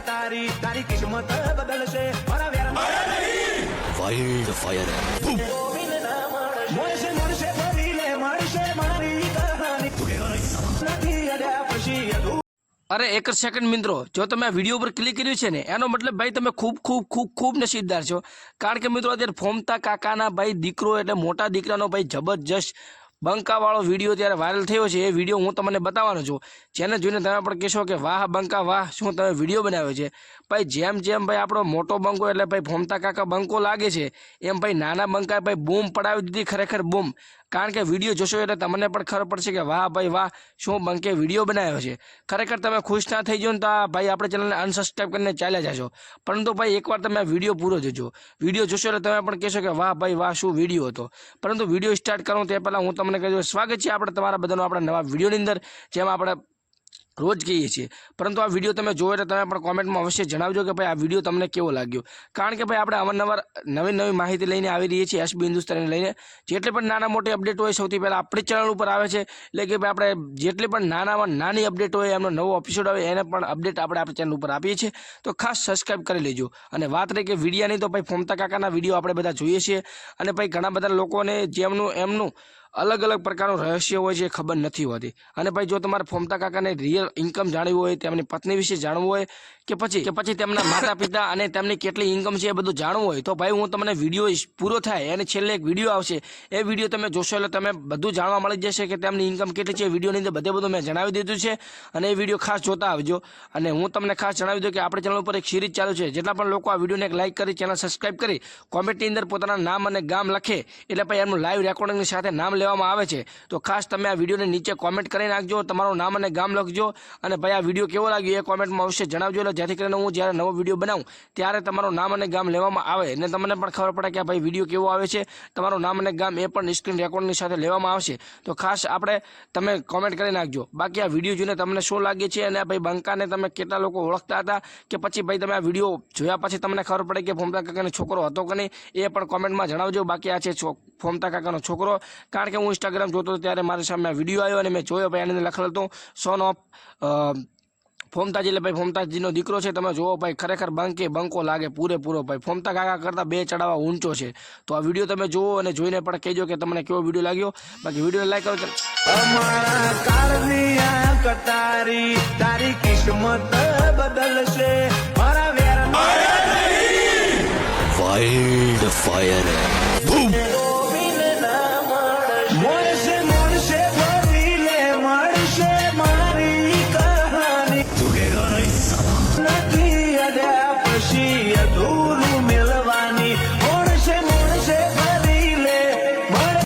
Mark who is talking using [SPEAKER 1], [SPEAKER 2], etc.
[SPEAKER 1] કટારી તારી કિસ્મત બદલશે મારા વેર
[SPEAKER 2] વાઇલ્ડ ફાયર
[SPEAKER 1] મળશે મળશે ફરી લે મળશે મારી કહાની નથી અડ્યા પછી
[SPEAKER 3] અરે એક જ સેકન્ડ મિત્રો જો તમે આ વીડિયો પર ક્લિક કર્યું છે ને એનો મતલબ ભાઈ તમે ખૂબ ખૂબ ખૂબ ખૂબ નસીબદાર છો કારણ કે મિત્રો અત્યારે ફોમતા કાકાના ભાઈ દીકરો એટલે મોટા દીકરાનો ભાઈ જબરજસ્ત બંકાવાળો વીડિયો ત્યારે વાયરલ થયો છે, એ વીડિયો હું તમને બતાવવાનો છું. જેને જોઈને તમે પણ કહેશો કે વાહ બંકા, વાહ, શું તમે વીડિયો બનાવ્યો છે? ભાઈ, જેમ જેમ ભાઈ આપણો મોટો બંકો, એટલે ભાઈ ફોમતા કાકા બંકો લાગે છે, એમ ભાઈ નાના બંકાએ ભાઈ બૂમ પડાવી દીધી ખરેખર બૂમ. કારણ કે વીડિયો જોશો એટલે તમને પણ ખબર પડશે કે વાહ ભાઈ, વાહ, શું બંકે વીડિયો બનાવ્યો છે. ખરેખર તમે ખુશ ના થઈ જાઓ ને તો ભાઈ આપણે ચેનલને અનસબસ્ક્રાઈબ કરીને ચાલ્યા જશો પરંતુ ભાઈ એકવાર તમે વીડિયો પૂરો જોજો. વીડિયો જોશો એટલે તમે પણ કહેશો કે વાહ ભાઈ, વાહ, શું વીડિયો હતો? પરંતુ વીડિયો સ્ટાર્ટ કરું તે પહેલાં હું તમને કહી કહેજો સ્વાગત છે આપણે તમારા બધાનો આપણા નવા વિડીયોની અંદર, જેમાં આપણે રોજ કહીએ છીએ. પરંતુ આ વીડિયો તમે જોયો એટલે તમે પણ કોમેન્ટમાં અવશ્ય જણાવજો કે ભાઈ આ વીડિયો તમને કેવો લાગ્યો. કારણ કે ભાઈ આપણે અવારનવાર નવી નવી માહિતી લઈને આવી રહીએ છીએ એસબી હિન્દુસ્તાનને લઈને. જેટલી પણ નાના મોટી અપડેટ હોય, સૌથી પહેલાં આપણી ચેનલ ઉપર આવે છે. એટલે કે ભાઈ આપણે જેટલી પણ નાનામાં નાની અપડેટ હોય, એમનો નવો એપિસોડ આવે, એને પણ અપડેટ આપણે આપણી ચેનલ ઉપર આપીએ છીએ. તો ખાસ સબસ્ક્રાઈબ કરી લેજો. અને વાત રહી કે વિડીયાની, તો ભાઈ ફોમતા કાકાના વીડિયો આપણે બધા જોઈએ છીએ. અને ભાઈ ઘણા બધા લોકોને જેમનું, એમનું અલગ અલગ પ્રકારનું રહસ્ય હોય છે એ ખબર નથી હોતી. અને ભાઈ જો તમારે ફોમતા કાકાને રિયલ ઇન્કમ જાણવી હોય, તેમની પત્ની વિશે જાણવું હોય, કે પછી કે પછી તેમના માતા પિતા અને તેમની કેટલી ઇન્કમ છે એ બધું જાણવું હોય, તો ભાઈ હું તમને વીડિયો પૂરો થાય. અને છેલ્લે એક વીડિયો આવશે. એ વીડિયો તમે જોશો એટલે તમે બધું જાણવા મળી જશે કે તેમની ઇન્કમ કેટલી છે. વિડીયોની અંદર બધે બધું મેં જણાવી દીધું છે. અને એ વીડિયો ખાસ જોતા આવજો. અને હું તમને ખાસ જણાવી દઉં કે આપણી ચેનલ ઉપર એક સિરીઝ ચાલુ છે. જેટલા પણ લોકો આ વિડીયોને એક લાઇક કરી ચેનલ સબસ્ક્રાઇબ કરી કોમેન્ટની અંદર પોતાના નામ અને ગામ લખે. એટલે ભાઈ એમનું લાઈવ રેકોર્ડિંગની સાથે નામ લેવામાં આવે છે. તો ખાસ તમે આ વિડીયોને નીચે કોમેન્ટ કરી નાખજો, તમારું નામ અને ગામ લખજો, અને ભાઈ આ વીડિયો કેવો લાગ્યો એ કોમેન્ટમાં અવશ્ય જણાવજો, એટલે જેથી કરીને હું જ્યારે નવો વીડિયો બનાવું, ત્યારે તમારું નામ અને ગામ લેવામાં આવે. અને તમને પણ ખબર પડે કે આ ભાઈ વીડિયો કેવો આવે છે. તમારું નામ અને ગામ એ પણ સ્ક્રીન રેકોર્ડની સાથે લેવામાં આવશે. તો ખાસ આપણે તમે કોમેન્ટ કરી નાખજો. બાકી આ વીડિયો જોઈને તમને શું લાગે છે અને ભાઈ બંકાને તમે કેટલા લોકો ઓળખતા હતા કે પછી ભાઈ તમે આ વીડિયો જોયા પછી તમને ખબર પડે કે ફોમતા કાકાનો છોકરો હતો કે નહીં એ પણ કોમેન્ટમાં જણાવજો. બાકી આ છે ફોમતા કાકાનો છોકરો. કારણ કે હું ઇન્સ્ટાગ્રામ જોતો હતો ત્યારે મારી સામે આ વીડિયો આવ્યો અને મેં જોયો. ભાઈ એની અંદર લખેલું હતું સોન ઓફ ફોમતાજી. એટલે ભાઈ ફોમતાજીનો દીકરો છે. તમે જોવો ભાઈ ખરેખર બંકે બંકો લાગે પૂરેપૂરો ભાઈ. ફોમતા કાકા કરતાં બે ચડાવવા ઊંચો છે. તો આ વીડિયો તમે જુઓ અને જોઈને પણ કહેજો કે તમને કેવો વીડિયો લાગ્યો. બાકી વીડિયો લાઈક કરો.
[SPEAKER 1] કટારી તારી કિસ્મત બદલશે. મારા વેર
[SPEAKER 2] વાઇલ્ડ ફાયર